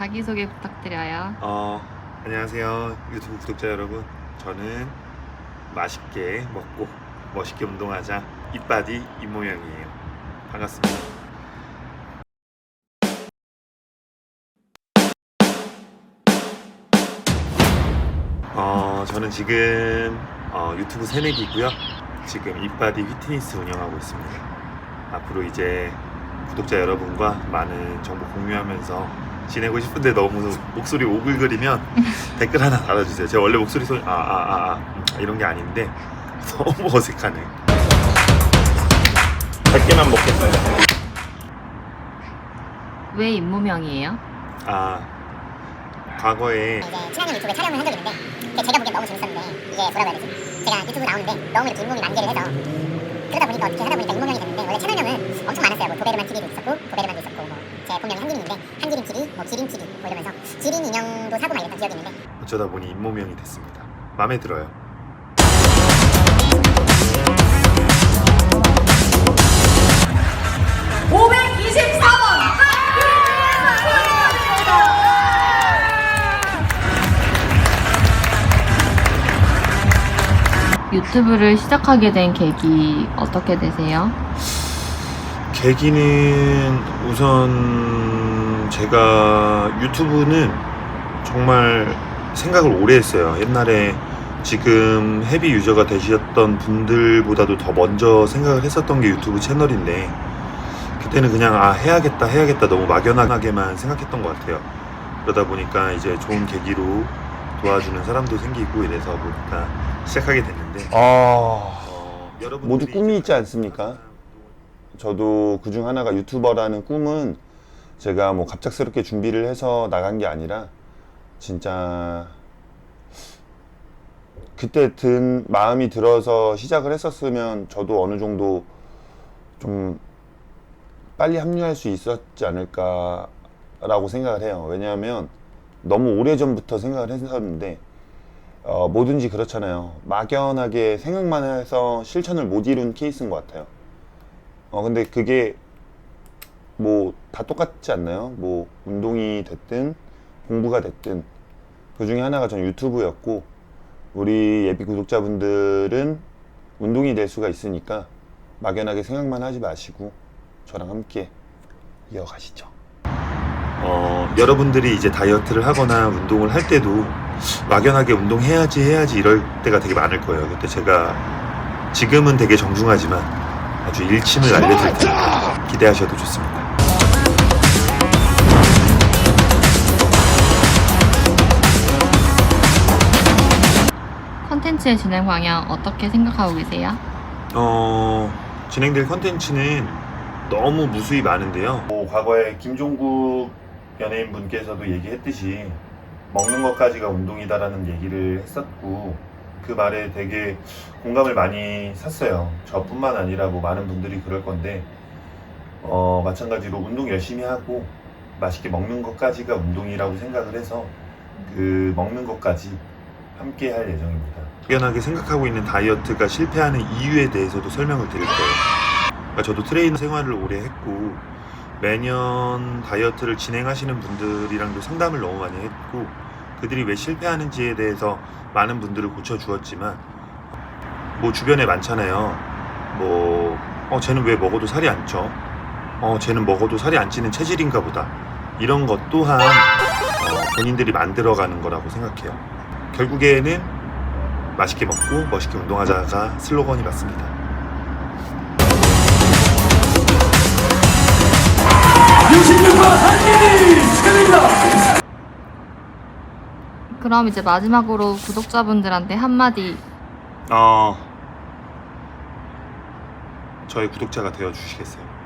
자기소개 부탁드려요. 어, 안녕하세요. 유튜브 구독자 여러분. 저는 맛있게 먹고 멋있게 운동하자 이빠디 이모양이에요. 반갑습니다. 어, 저는 지금 어, 유튜브 새내기고요. 지금 이빠디 휘트니스 운영하고 있습니다. 앞으로 이제 구독자 여러분과 많은 정보 공유하면서 지내고 싶은데 너무 목소리 오글거리면 댓글 하나 달아주세요. 제가 원래 목소리 소리 아아아 아, 아, 음, 이런 게 아닌데 너무 어색하네. 100개만 먹겠어요. 왜 임무명이에요? 아 과거에 이제 친한님 유튜브에 촬영을 한 적이 있는데 제가 보기엔 너무 재밌었는데 이게 뭐라고 해야 되지? 제가 유튜브 나오는데 너무 이렇게 인물이 만개를 해서 그러다 보니까 어떻게 하다 보니까 인물명이 됐는데 원래 채널명은 엄청 많았어요. 뭐 도베르만 TV도 있었고 도베르만도 있었고 뭐 제 본명이 한기린인데 한기린 TV, 뭐 기린 TV 뭐 이러면서 기린 인형도 사고 막 이랬던 기억이 있는데 어쩌다 보니 임모명이 됐습니다. 마음에 들어요. 유튜브를 시작하게 된 계기 어떻게 되세요? 계기는 우선 제가 유튜브는 정말 생각을 오래 했어요. 옛날에 지금 헤비 유저가 되셨던 분들보다도 더 먼저 생각을 했었던 게 유튜브 채널인데 그때는 그냥 아 해야겠다 해야겠다 너무 막연하게만 생각했던 것 같아요. 그러다 보니까 이제 좋은 계기로 도와주는 사람도 생기고 이래서 보니까 시작하게 됐는데 아, 어, 모두 꿈이 있지 않습니까? 저도 그중 하나가 유튜버라는 꿈은 제가 뭐 갑작스럽게 준비를 해서 나간 게 아니라 진짜 그때 든 마음이 들어서 시작을 했었으면 저도 어느 정도 좀 빨리 합류할 수 있었지 않을까라고 생각을 해요. 왜냐하면 너무 오래 전부터 생각을 했었는데 어, 뭐든지 그렇잖아요. 막연하게 생각만 해서 실천을 못 이룬 케이스인 것 같아요. 어, 근데 그게 뭐 다 똑같지 않나요? 뭐 운동이 됐든 공부가 됐든 그 중에 하나가 전 유튜브였고 우리 예비 구독자분들은 운동이 될 수가 있으니까 막연하게 생각만 하지 마시고 저랑 함께 이어가시죠. 어, 여러분들이 이제 다이어트를 하거나 운동을 할 때도 막연하게 운동해야지 해야지 이럴 때가 되게 많을 거예요. 그때 제가 지금은 되게 정중하지만 아주 일침을 알려드릴 테니까 기대하셔도 좋습니다. 컨텐츠의 진행 방향 어떻게 생각하고 계세요? 어, 진행될 컨텐츠는 너무 무수히 많은데요. 뭐, 과거에 김종국 연예인 분께서도 얘기했듯이 먹는 것까지가 운동이다라는 얘기를 했었고 그 말에 되게 공감을 많이 샀어요. 저뿐만 아니라 뭐 많은 분들이 그럴 건데 어, 마찬가지로 운동 열심히 하고 맛있게 먹는 것까지가 운동이라고 생각을 해서 그 먹는 것까지 함께 할 예정입니다. 막연하게 생각하고 있는 다이어트가 실패하는 이유에 대해서도 설명을 드릴 거예요. 그러니까 저도 트레이너 생활을 오래 했고 매년 다이어트를 진행하시는 분들이랑도 상담을 너무 많이 했고 그들이 왜 실패하는지에 대해서 많은 분들을 고쳐 주었지만 뭐 주변에 많잖아요. 뭐 어, 쟤는 왜 먹어도 살이 안 쪄? 어, 쟤는 먹어도 살이 안 찌는 체질인가 보다. 이런 것 또한 어, 본인들이 만들어가는 거라고 생각해요. 결국에는 맛있게 먹고 멋있게 운동하자가 슬로건이 맞습니다. 그럼 이제 마지막으로 구독자분들한테 한마디 어, 저의 구독자가 되어 주시겠어요?